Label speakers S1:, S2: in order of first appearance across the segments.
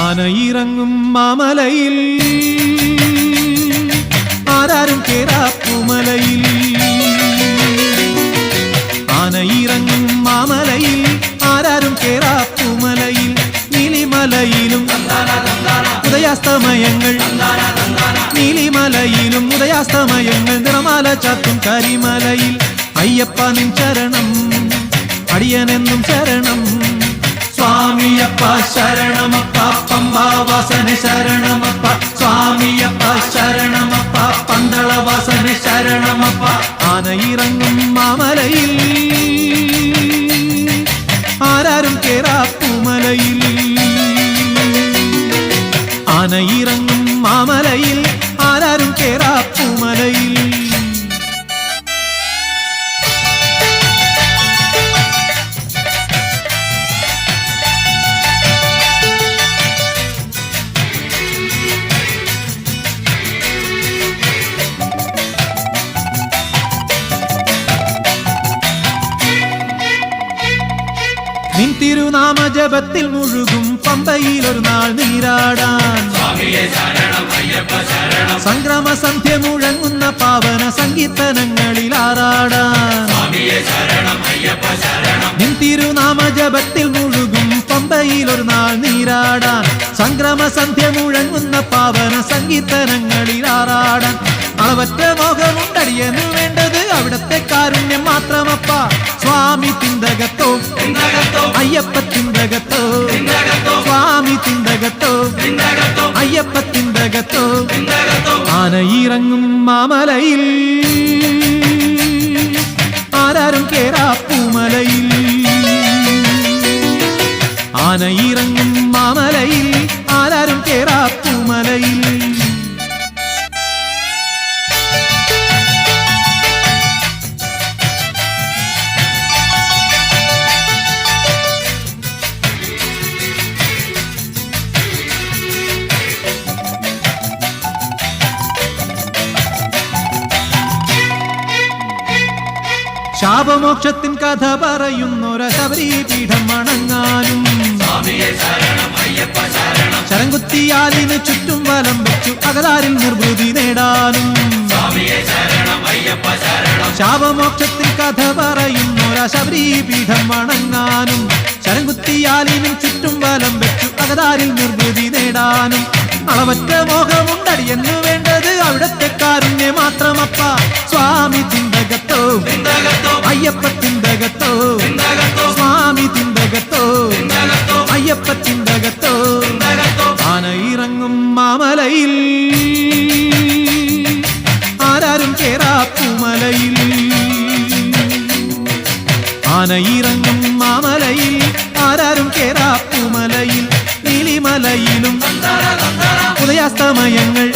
S1: ആനയിറങ്ങും മാമലയിൽ. ആരാരും കേറാപ്പുമലയിൽ ആനയിറങ്ങും മാമലയിൽ ആരാരും കേറാപ്പുമലയിൽ നീലിമലയിലും ഉദയാസ്തമയങ്ങൾ നീലിമലയിലും ഉദയാസ്തമയങ്ങൾ. നിറമാല ചാത്തും കരിമലയിൽ. അയ്യപ്പ നിൻ ചരണം അടിയനെന്നും ശരണം സ്വാമിയപ്പ ശരണമപ്പ പമ്പാവാസന ശരണമപ്പ സ്വാമിയപ്പ ശരണമപ്പ പന്തളവാസന ശരണമപ്പ ആനയിറങ്ങും മാമലയിൽ ആരാരും കേറാപ്പുമലയിൽ ആനയിറങ്ങും മാമലയിൽ ആരാരും നിൻ തിരുനാമ ജപത്തിൽ മുഴുകും പമ്പയിൽ ഒരു നാൾ നീരാടാൻ. സംക്രമ സന്ധ്യ മുഴങ്ങുന്ന പാവന സംഗീതനങ്ങളിൽ ആറാടാൻ. നിൻ തിരുനാമ ജപത്തിൽ മുഴുകും പമ്പയിൽ ഒരു നാൾ നീരാടാൻ. സംക്രമ സന്ധ്യ മുഴങ്ങുന്ന പാവന സംഗീതനങ്ങളിൽ ആറാടാൻ. അളവറ്റ മോഹമുണ്ടടിയെന്ന് വേണ്ടത് അവിടത്തെ കാരുണ്യം മാത്രമപ്പ. അയ്യപ്പ തിന്തകത്തോ സ്വാമി തിന്തകത്തോ അയ്യപ്പ തിന്തകത്തോ ആനയിറങ്ങും മാമലയിൽ. ആരാരും കേറാ പൂമലയിൽ മാമലയിൽ ശാപമോക്ഷത്തിൻ കഥ പറയുന്നൊര ശബരീപീഠം വണങ്ങാനും. ശരംകുത്തിയാലിന് ചുറ്റും വലം വെച്ചു അകലാരിൽ നിർവൃതി നേടാനും. ശാപമോക്ഷത്തിൻ കഥ പറയുന്നൊര ശബരീപീഠം വണങ്ങാനും. ശരംകുത്തിയാലിനും ചുറ്റും വലം വെച്ചു അകലാരിൽ നിർവൃതി നേടാനും. അളവറ്റ മോഹമുണ്ടടിയെന്നു വേണ്ടത് അവിടത്തെ കാരുണ്യ മാത്രമപ്പ സ്വാമി തിന്തകത്തോ ആനയിറങ്ങും മാമലയിൽ. ആരാരും കേറാപ്പുമലയിൽ നീലിമലയിലും. ഉദയാസ്തമയങ്ങൾ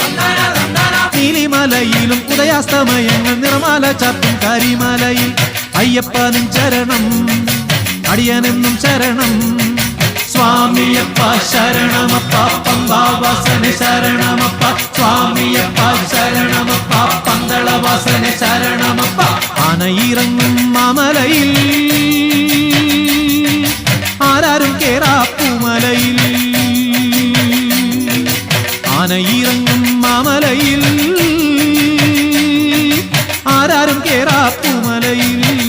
S1: നീലിമലയിലും. ഉദയാസ്തമയങ്ങൾ നിറമാല ചാത്തും കരിമലയിൽ അയ്യപ്പനും ചരണം അടിയനെന്നും ശരണം. സ്വാമിയപ്പ ശരണമപ്പ പമ്പാവാസന ശരണമപ്പ. സ്വാമിയപ്പ ശരണമപ്പ പന്തളവാസന ശരണമപ്പ. ആനയിറങ്ങും മാമലയിൽ ആനയിറങ്ങും മാമലയിൽ. ആരാരും കേറാപ്പുമലയിൽ.